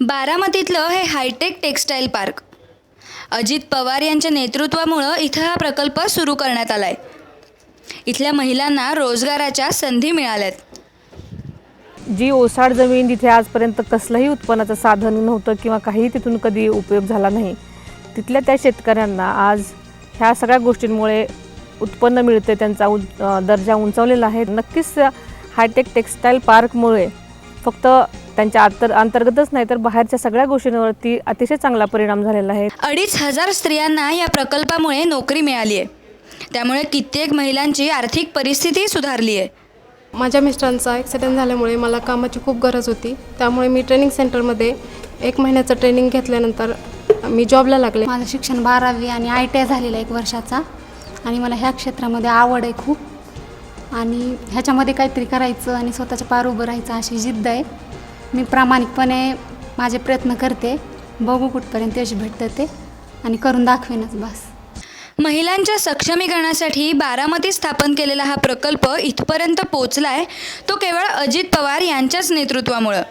बारामतीतलं हे hi tech textile park. Ajit Pawar यांच्या नेतृत्वामुळं इथं हा प्रकल्प सुरू करण्यात आला आहे इथल्या महिलांना रोजगाराच्या संधी मिळाल्यात. जी ओसाड जमीन जिथे आजपर्यंत कसलंही उत्पन्नाचं साधन नव्हतं किंवा काहीही तिथून कधी उपयोग झाला नाही तिथल्या त्या शेतकऱ्यांना आज ह्या सगळ्या गोष्टींमुळे उत्पन्न मिळते त्यांचा उ दर्जा उंचावलेला आहे. नक्कीच हायटेक टेक्स्टाईल पार्कमुळे फक्त त्यांच्या अंतर अंतर्गतच नाही तर बाहेरच्या सगळ्या गोष्टींवरती अतिशय चांगला परिणाम झालेला आहे. अडीच हजार स्त्रियांना या प्रकल्पामुळे नोकरी मिळाली आहे. त्यामुळे कित्येक महिलांची आर्थिक परिस्थिती सुधारली आहे. माझ्या मिस्टरांचा ॲक्सिडेंट झाल्यामुळे मला कामाची खूप गरज होती. त्यामुळे मी ट्रेनिंग सेंटरमध्ये एक महिन्याचं ट्रेनिंग घेतल्यानंतर मी जॉबला लागले. माझं शिक्षण बारावी आणि आय टी आय झालेलं आहे एक वर्षाचा. आणि मला ह्या क्षेत्रामध्ये आवड आहे खूप. आणि ह्याच्यामध्ये काहीतरी करायचं आणि स्वतःच्या पार उभं राहायचं अशी जिद्द आहे. मी प्रामाणिकपणे माझे प्रयत्न करते. बघू कुठपर्यंत यश भेटतं ते आणि करून दाखवेनच बस. महिलांच्या सक्षमीकरणासाठी बारामती स्थापन केलेला हा प्रकल्प इथपर्यंत पोचलाय. तो केवळ अजित पवार यांच्याच नेतृत्वामुळं.